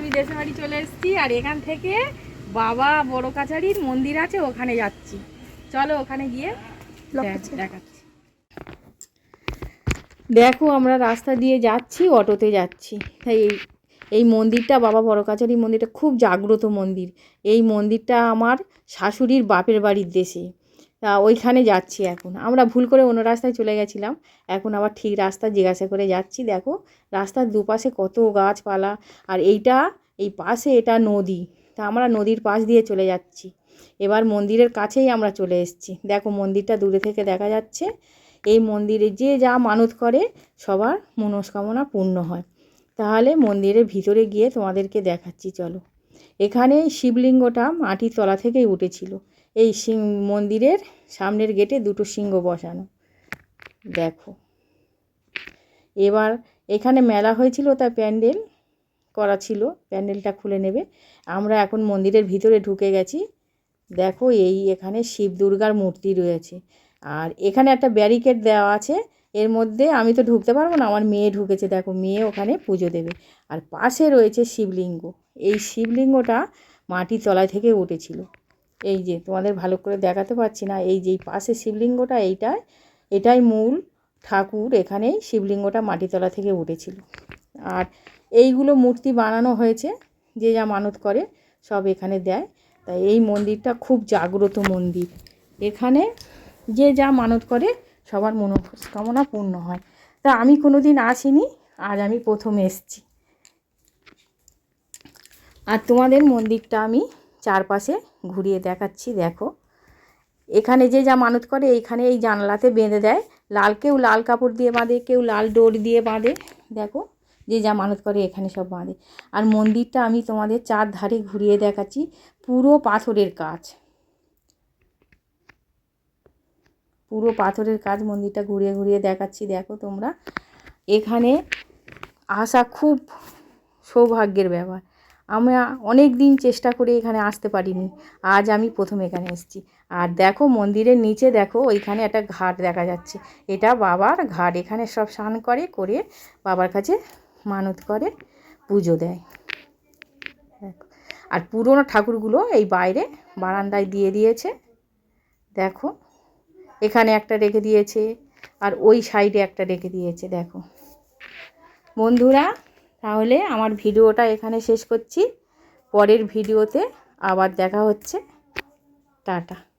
আমি দেশে বাড়ি চলে এসেছি আর এখান থেকে বাবা বড় কাছারির মন্দির আছে ওখানে যাচ্ছি। চলো ওখানে গিয়ে দেখ- দেখাচ্ছি। দেখো আমরা রাস্তা দিয়ে যাচ্ছি অটোতে যাচ্ছি। তাই এই এই মন্দিরটা বাবা বড় কাছারি মন্দিরটা খুব জাগ্রত মন্দির। এই মন্দিরটা আমার শাশুড়ির বাপের বাড়ির দেশে। ওইখানে যাচ্ছি এখন। আমরা ভুল করে অন্য রাস্তায় চলে গেছিলাম। এখন আবার ঠিক রাস্তা জিজ্ঞাসা করে যাচ্ছি, দেখো, রাস্তার দুপাশে কত গাছপালা আর এইটা, এই পাশে এটা নদী। তা আমরা নদীর পাশ দিয়ে চলে যাচ্ছি। এবার মন্দিরের কাছেই আমরা চলে এসেছি। দেখো, মন্দিরটা দূরে থেকে দেখা যাচ্ছে। এই মন্দিরে যে যা মানত করে, সবার মনস্কামনা পূর্ণ হয়। তাহলে মন্দিরের ভিতরে গিয়ে তোমাদেরকে দেখাচ্ছি, চলো। এখানে শিবলিঙ্গটা মাটির তলা থেকেই উঠেছিল। এই সিং মন্দিরের সামনের গেটে দুটো সিংহ বসানো। দেখো। এবার এখানে মেলা হয়েছিল তাই প্যান্ডেল করা ছিল, প্যান্ডেলটা খুলে নেবে। আমরা এখন মন্দিরের ভিতরে ঢুকে গেছি। দেখো, এই এখানে শিব দুর্গার মূর্তি রয়েছে। আর এখানে একটা ব্যারিকেড দেওয়া আছে। এর মধ্যে আমি তো ঢুকতে পারব না, আমার মেয়ে ঢুকেছে। দেখো, মেয়ে ওখানে পুজো দেবে। আর পাশে রয়েছে শিবলিঙ্গ। এই শিবলিঙ্গটা মাটির তলায় থেকে উঠেছিল। এই যে তোমাদের ভালো করে দেখাতে পারছি না, এই যে পাশে শিবলিঙ্গটা এইটাই এটাই মূল ঠাকুর এখানেই শিবলিঙ্গটা মাটিতলা থেকে উঠেছিল। আর এইগুলো মূর্তি বানানো হয়েছে, যে যা মানত করে সব এখানে দেয়। তাই এই মন্দিরটা খুব জাগ্রত মন্দির। এখানে যে যা মানত করে সবার মনস্কামনা পূর্ণ হয়। তা আমি কোনো দিন আসিনি, আজ আমি প্রথম এসছি। আর তোমাদের মন্দিরটা আমি চারপাশে ঘুরিয়ে দেখাচ্ছি, দেখো। এখানে যে যা মানত করে, এইখানে এই জানলাতে বেঁধে দেয়। লাল কেউ লাল কাপড় দিয়ে বাঁধে, কেউ লাল ডোর দিয়ে বাঁধে, দেখো। যে যা মানত করে, এখানে সব বাঁধে। আর মন্দিরটা আমি তোমাদের চার ধারে ঘুরিয়ে দেখাচ্ছি, পুরো পাথরের কাজ। পুরো পাথরের কাজ মন্দিরটা ঘুরিয়ে ঘুরিয়ে দেখাচ্ছি, দেখো তোমরা। এখানে আসা খুব সৌভাগ্যের ব্যাপার। আমরা অনেক দিন চেষ্টা করে এখানে আসতে পারিনি। আজ আমি প্রথম এখানে এসেছি। আর দেখো মন্দিরের নিচে দেখো ওইখানে একটা ঘাট দেখা যাচ্ছে। এটা বাবার ঘাট। এখানে সব স্নান করে করে বাবার কাছে মানত করে, পুজো দেয়। আর পুরোনো ঠাকুরগুলো এই বাইরে বারান্দায় দিয়ে দিয়েছে। দেখো। এখানে একটা রেখে দিয়েছে। আর ওই সাইডে একটা রেখে দিয়েছে। দেখো। বন্ধুরা তাহলে আমার ভিডিওটা এখানে শেষ করছি। পরের ভিডিওতে আবার দেখা হচ্ছে। টাটা।